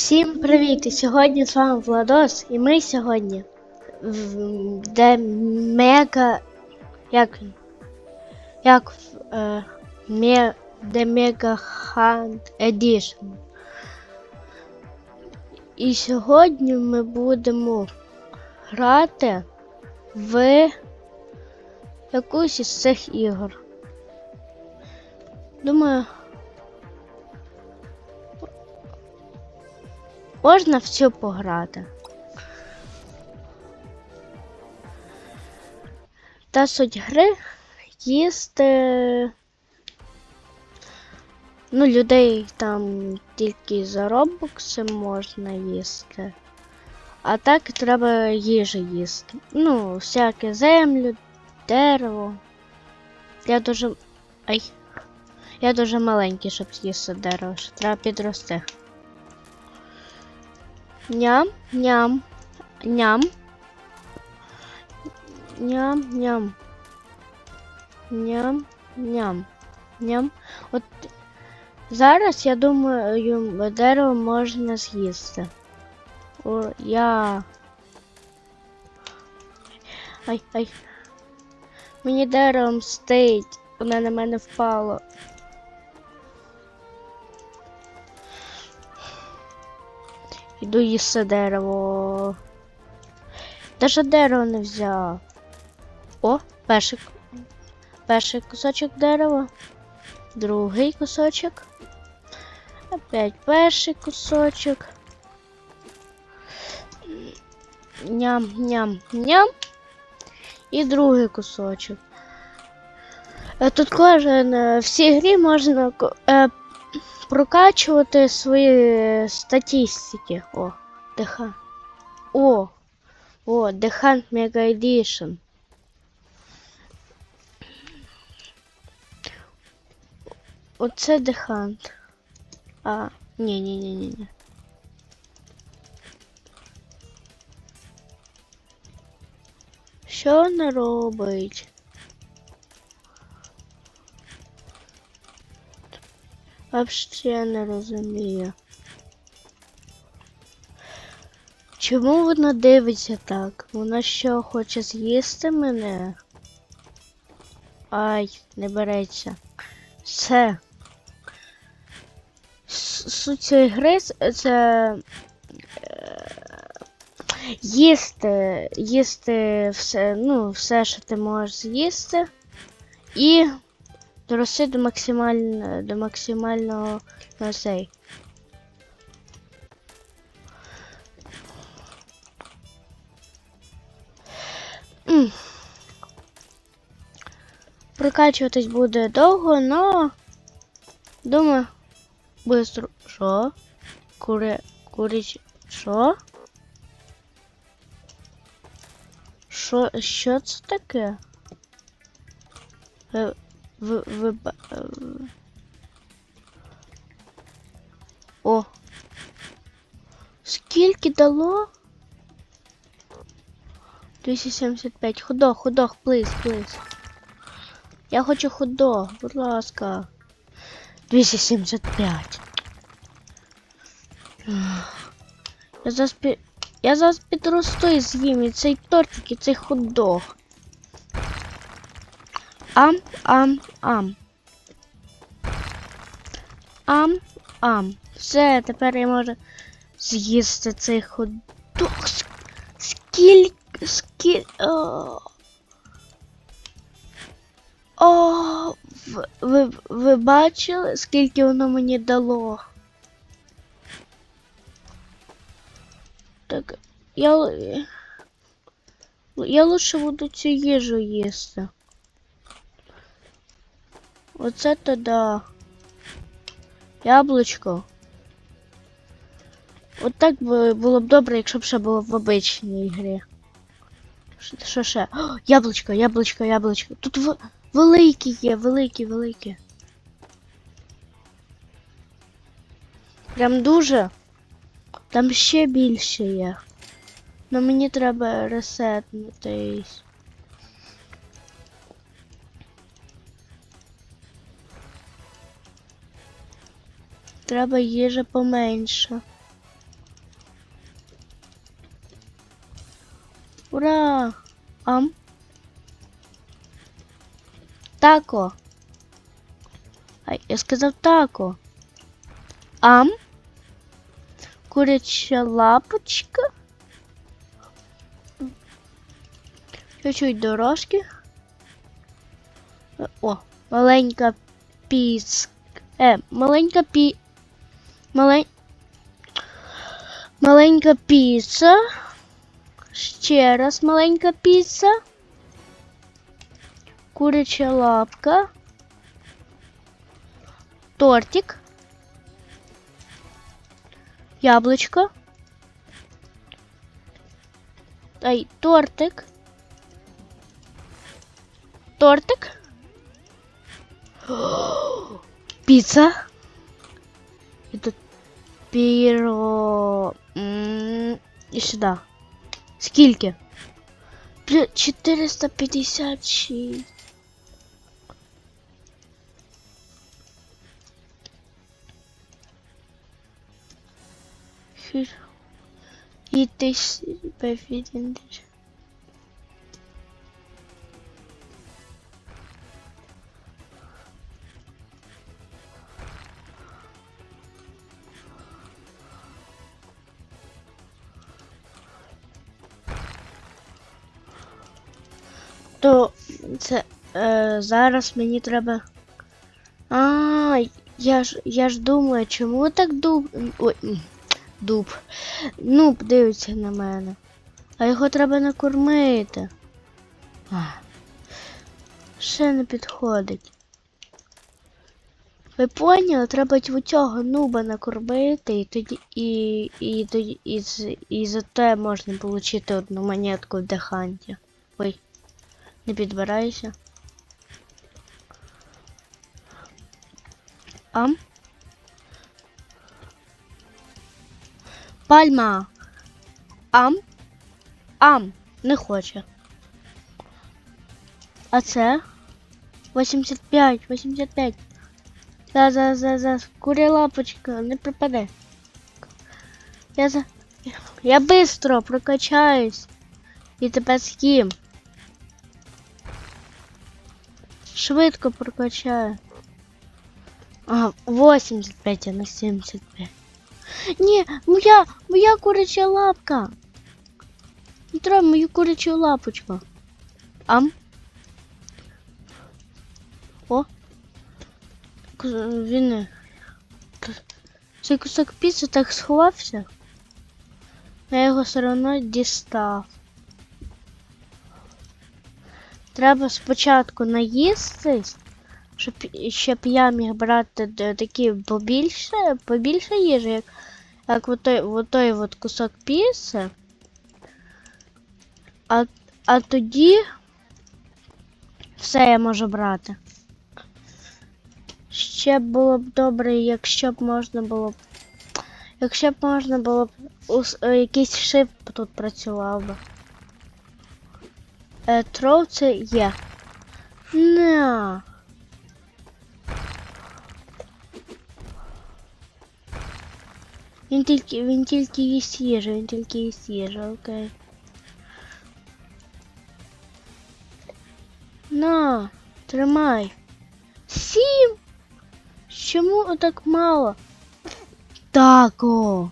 Всім привіт! І сьогодні з вами Владос, і ми сьогодні в де мега. Як? Як в е, ме, де Мега Хант Edition. І сьогодні ми будемо грати в якусь із цих ігор. Думаю. Можна в пограти. Та суть гри їсти. Ну, людей там тільки за робокси можна їсти. А так треба їжу їсти. Ну, всяке землю, дерево. Я дуже. Ай. Я дуже маленький, щоб з'їсти дерево, ще треба підрости. Ням, ням, ням. Ням, ням. Ням, ням. Ням. От зараз, я думаю, дерево можна з'їсти. О, я. Ай, ай. Мені дерево мстить. Воно на мене впало. Іду їсти дерево. Даже дерево не взяв. О, перший, перший кусочок дерева. Другий кусочок. Опять перший кусочок. Ням, ням, ням. І другий кусочок. Е, Тут кожен е, в цій грі можна е, прокачувати свої статистики. О, деха. О, о, The Hunt Mega Edition. Оце The Hunt. А, ні, ні, ні, ні, ні. Що вона робить? Вообще не розумію. Чому вона дивиться так? Вона що, хоче з'їсти мене? Ай, не береться. Все. Суть цієї гри це е, їсти, їсти все, ну, все, що ти можеш з'їсти, і дорости до максимально до максимального на цей. Прокачуватись буде довго, но думаю, быстро. Що? Кури... Куріч... Що? Що? Що це таке? Ви... Ви... ба- е, О! Скільки дало? 275. Худох, худох, плиз, плиз. Я хочу худох, будь ласка. 275. Я зараз пі... Я зараз підросту і з'їм цей тортик, і цей худох. Ам, ам, ам. Ам, ам. Все, тепер я можу з'їсти цей худох. Ск- Скільки, скільки... О, О, ви, ви, ви бачили, скільки воно мені дало? Так, я, я лучше буду цю їжу їсти. Оце то да. Яблучко. От так було б добре, якщо б ще було в обичній грі. Що- ще? О, яблучко, яблучко, яблучко. Тут в... великі є, великі, великі. Прям дуже. Там ще більше є. Но мені треба ресетнутись. Треба їжа поменше. Ура! Ам. Тако. Ай, я сказав тако. Ам. Куряча лапочка. Чуть-чуть дорожки. Е, о, маленька піск! Е, маленька піск! Малень... Маленька піца. Ще раз маленька піца. Куряча лапка. Тортик. Яблочко. Ай, тортик. Тортик. Піца. І тут піро. М, І сюди. Скільки? Бля, 456. Хір. І ти себе зараз мені треба. А, я ж я ж думаю, чому так дуб. Ой, дуб. Ну, дивиться на мене. А його треба накормити. А, ще не підходить. Ви поняли? Треба у цього нуба накормити, і тоді і, і, тоді і, з- і за те можна отримати одну монетку в деханті. Ой. Не підбирайся. Ам. Пальма. Ам. Ам. Не хоче. А це? 85, 85. За, за, за, за. Курі лапочка, не пропаде. Я за. Я быстро прокачаюсь. І тебе з'їм. Швидко прокачаю. Ага, 85, а не 75. Ні, моя, моя куряча лапка. Не треба мою курячу лапочку. Ам. О. Він. Цей кусок піци так сховався. Я його все одно дістав. Треба спочатку наїстись, щоб, щоб я міг брати такі побільше, побільше їжі, як, як от той, от той от кусок піци. А, а тоді все я можу брати. Ще було б добре, якщо б можна було б. Якщо б можна було б ус- е, якийсь шип тут працював би. Е, Троу це є. На. Він тільки, він тільки їсть їжу, він тільки їсть їжу, окей. На, тримай. Сім. Чому так мало? Тако.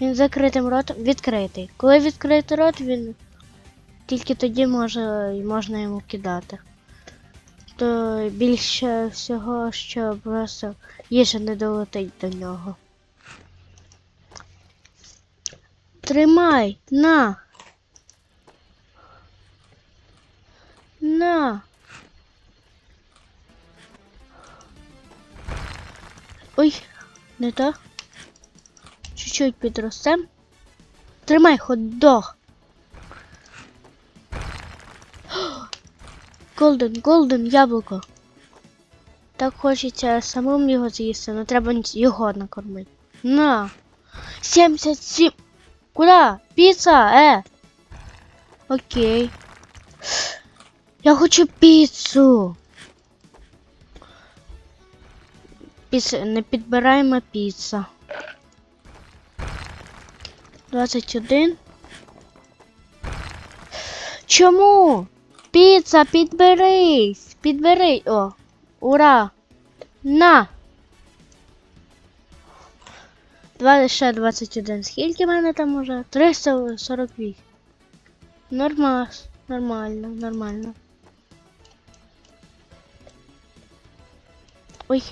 Він закритим ротом відкритий. Коли відкритий рот, він тільки тоді може можна йому кидати. То більше всього, що просто їжа не долетить до нього. Тримай, на. На. Ой, не то. Чуть-чуть підростем. Тримай хот-дог. Голден, голден, яблуко. Так хочеться самому його з'їсти, але треба його накормити. На. 77. Куда? Піца, е. Окей. Я хочу піцу. Піца, не підбираємо піца. 21. Чому? Піца, підберись! Підберись! О! Ура! На! Два, ще 21. Скільки в мене там уже? 348. Нормас. Нормально, нормально. Ой.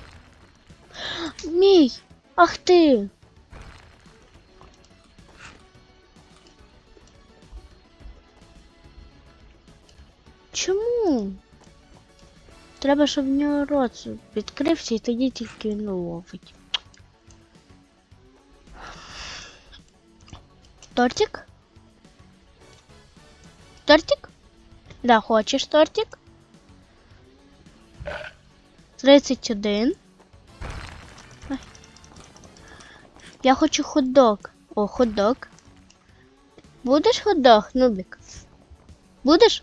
Мій! Ах ти! Треба, щоб в нього рот відкрився і тоді тільки він ловить. Тортик? Тортик? Да, хочеш тортик? 31. Ой. Я хочу хот-дог. О, хот-дог. Будеш хот-дог, Нубик? Будеш?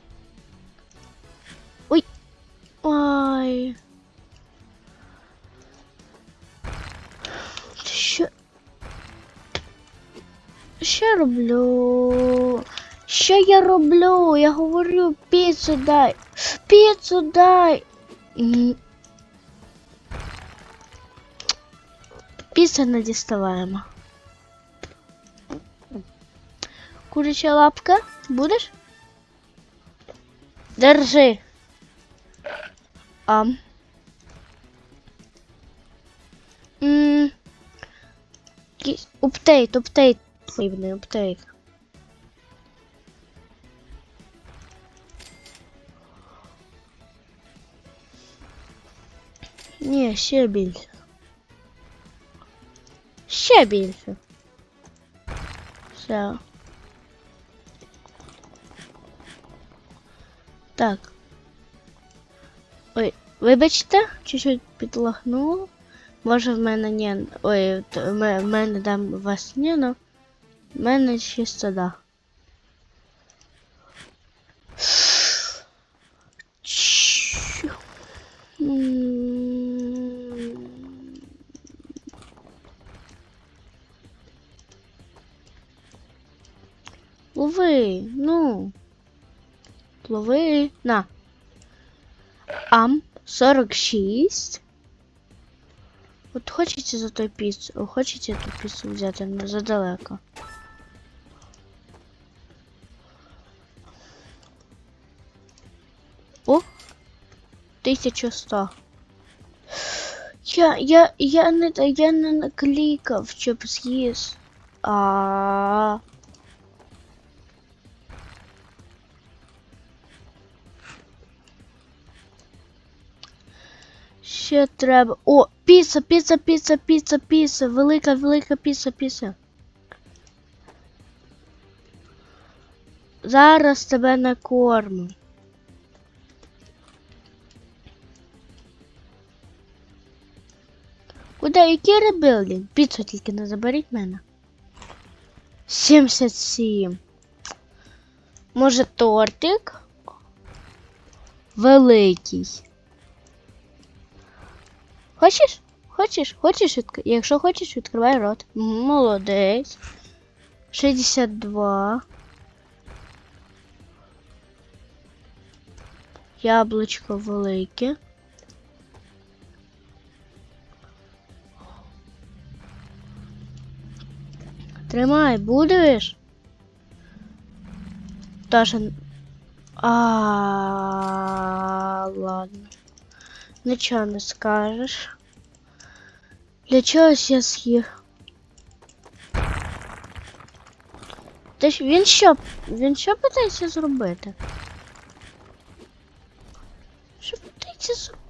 Роблю? Що я роблю? Я говорю, піцу дай. Піцу дай. М. Піцу не діставаємо. Куряча лапка, будеш? Держи. Ам. М. якийсь Уптейт, уптейт. Потрібний уптейт. Ні, ще більше. Ще більше. Все. Так. Ой, вибачте, чуть-чуть підлахнуло. Може в мене ні. Ой, т- в ме- в мене там у вас ні, но в мене чисто да. Чу. М. Лови, ну. Лови. На. Ам 46. От хочете за той піцу, хочете ту піцу взяти, але задалеко. 1100. Я, я, я не, я не наклікав, щоб з'їсти. А. Ще треба. О, піца, піца, піца, піца, піца. Велика, велика піца, піца. Зараз тебе накормлю. Куди? Який ребилдинг? Піцу тільки не заберіть мене. 77. Може тортик? Великий. Хочеш? Хочеш? Хочеш. Якщо хочеш, відкривай рот. Молодець. 62. Яблучко велике. Тримай, будеш? Даже... А, ладно. Нічого не скажеш. Для чогось я з'їв. Та ж він що? Він що питається зробити? Що питається зробити?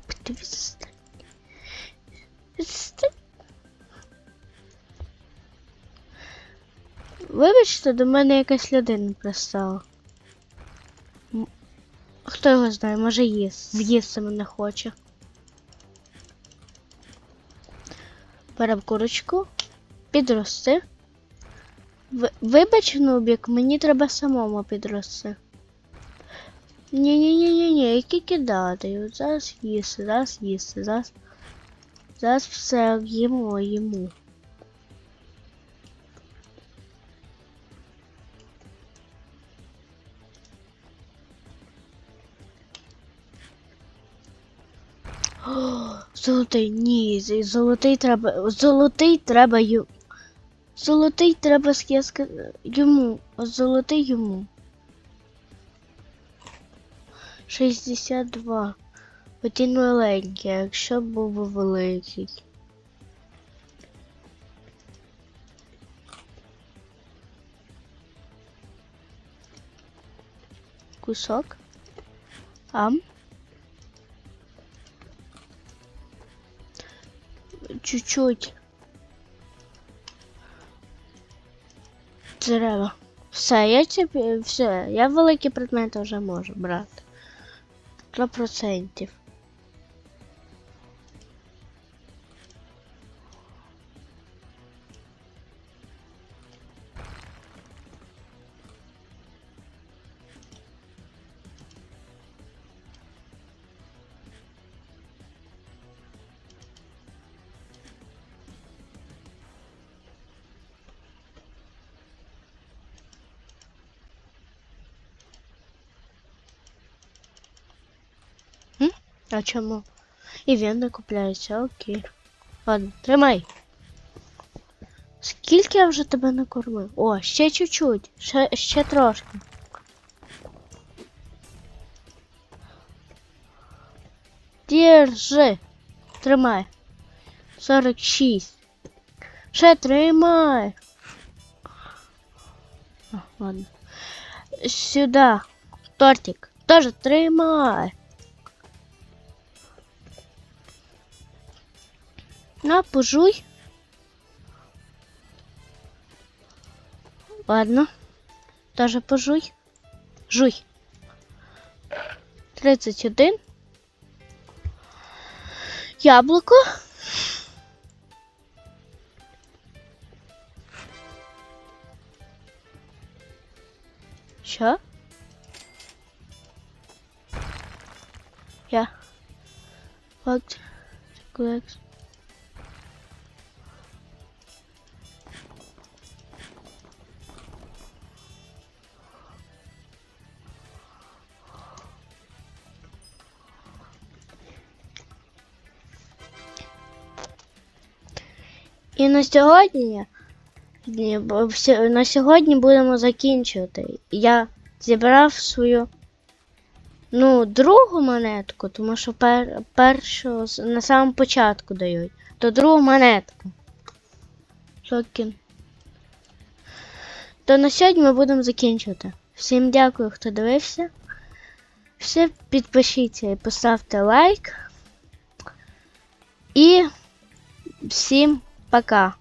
Вибачте, до мене якась людина пристала. Хто його знає, може їсть. З'їсти мене хоче. Берем курочку. Підрости. Ви- Вибач, Нубік, мені треба самому підрости. Ні-ні-ні-ні-ні, які кидати. Зараз їсти, зараз їсти, зараз. Зараз все їмо, їмо. Золотий, ні, золотий треба. Золотий треба ю. Золотий треба скиска йому. Золотий йому. 62. Один маленький, якщо був великий. Кусок. Ам. Чуть-чуть. Дерева. Все, я все, я великі предмети вже можу брати. 100%. А чому? І він не купляється, окей. Ладно, тримай. Скільки я вже тебе накормив? О, ще чуть-чуть, ще, ще трошки. Держи. Тримай. 46. Ще тримай. А, ладно. Сюда. Тортик. Тоже тримай. На, пожуй. Ладно. Тоже пожуй. Жуй. 31. Яблуко. Що? Я. Факт. Клекс. І на сьогодні, на сьогодні будемо закінчувати. Я зібрав свою ну, другу монетку, тому що пер, першу на самому початку дають, то другу монетку. Шокін. То на сьогодні ми будемо закінчувати. Всім дякую, хто дивився. Все підпишіться і поставте лайк. І всім пока.